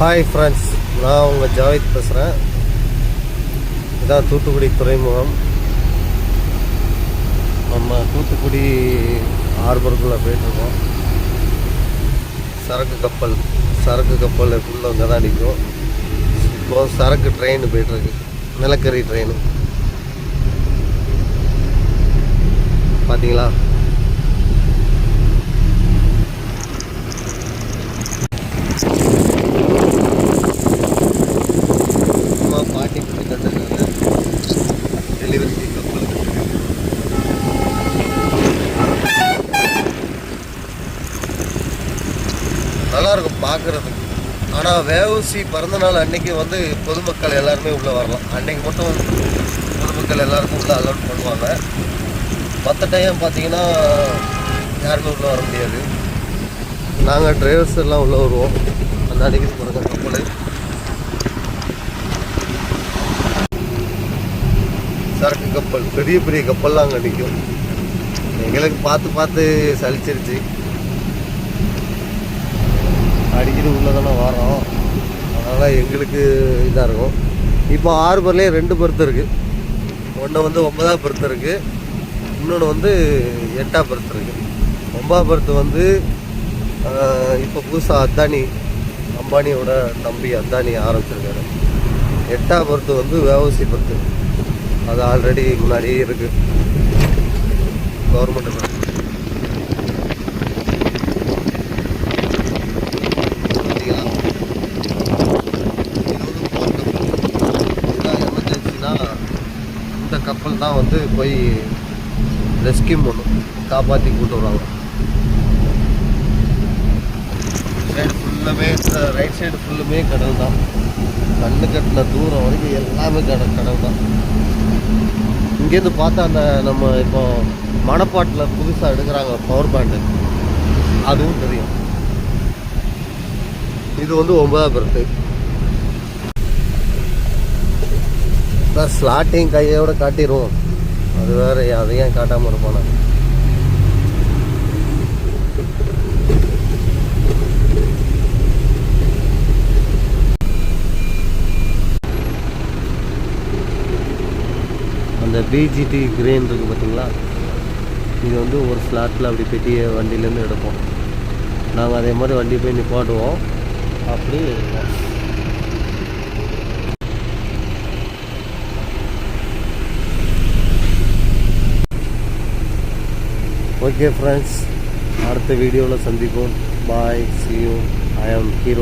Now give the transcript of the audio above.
Hi friends நான் உங்கள் ஜாவித் பேசுகிறேன் இதான் தூத்துக்குடி துறைமுகம். நம்ம தூத்துக்குடி ஹார்பருக்குள்ளே போயிட்டுருக்கோம். சரக்கு கப்பல் சரக்கு கப்பல் ஃபுல்லாக அங்கே தான் அடிக்கும் இப்போ சரக்கு ட்ரெயின் போயிட்டுருக்கு. நிலக்கரி ட்ரெயின் பார்த்தீங்களா பார்க்குறதுக்கு. ஆனால் வேவசி பிறந்த நாள் அன்றைக்கி வந்து பொதுமக்கள் எல்லாருமே உள்ளே வரலாம். அன்றைக்கி மட்டும் பொதுமக்கள் எல்லாருக்கும் உள்ளே அலோட் பண்ணுவாங்க. மற்ற டைம் பார்த்தீங்கன்னா யாருமே உள்ளே வர முடியாது. நாங்கள் டிரைவர்ஸ் எல்லாம் உள்ளே வருவோம். அந்த அன்றைக்கி பாருங்க கப்பல் சரக்கு கப்பல் பெரிய பெரிய கப்பல்லாம் அங்கே நிற்கும் எங்களுக்கு பார்த்து பார்த்து சலிச்சிருச்சு. அடிக்கடி உள்ளே தானே வரோம். அதனால் எங்களுக்கு இதாக இருக்கும். இப்போ ஹார்பர்லேயே ரெண்டு பெருத்து இருக்குது ஒன்று வந்து ஒன்பதாம் பெருத்து இருக்குது இன்னொன்று வந்து எட்டாம் பெருத்து இருக்குது ஒன்பதாம் பெருத்து வந்து இப்போ புதுசாக அத்தானி அம்பானியோட தம்பி அத்தானி ஆரம்பிச்சிருக்காரு. எட்டாம் பெருத்து வந்து வேவசி பெருத்து. அது ஆல்ரெடி முன்னாடியே இருக்குது கவர்மெண்ட் தான் வந்து போய் ரெஸ்கியூ பண்ணும் காப்பாற்றி கூட்டு வருவாங்க சைடு ஃபுல்லுமே ரைட் சைடு ஃபுல்லுமே கடல் தான். கண்ணு கட்டின தூரம் வரைக்கும் எல்லாமே கடல் கடல் தான். இங்கேருந்து பார்த்தா அந்த நம்ம இப்போ மணப்பாட்டில் புதுசாக எடுக்கிறாங்க பவர் பேண்டு அதுவும் தெரியும். இது வந்து ஒன்பதாம் பெருத்து ஸ்லாட்டையும் கையோடு காட்டிடுவோம் அது வேற அதையும் காட்டாமல் காட்டாமல் இருப்பானா அந்த பிஜிடி கிரேன் இருக்குது பார்த்தீங்களா இது வந்து ஒரு ஸ்லாட்டில் அப்படி பெட்டியை வண்டியிலேருந்து எடுப்போம். நாங்கள் அதே மாதிரி வண்டி போய் நிப்பாட்டுவோம். அப்படி ஓகே ஃப்ரெண்ட்ஸ் அடுத்த வீடியோவில் சந்திப்போம் பாய் சி யூ ஐ ஆம் ஹீரோ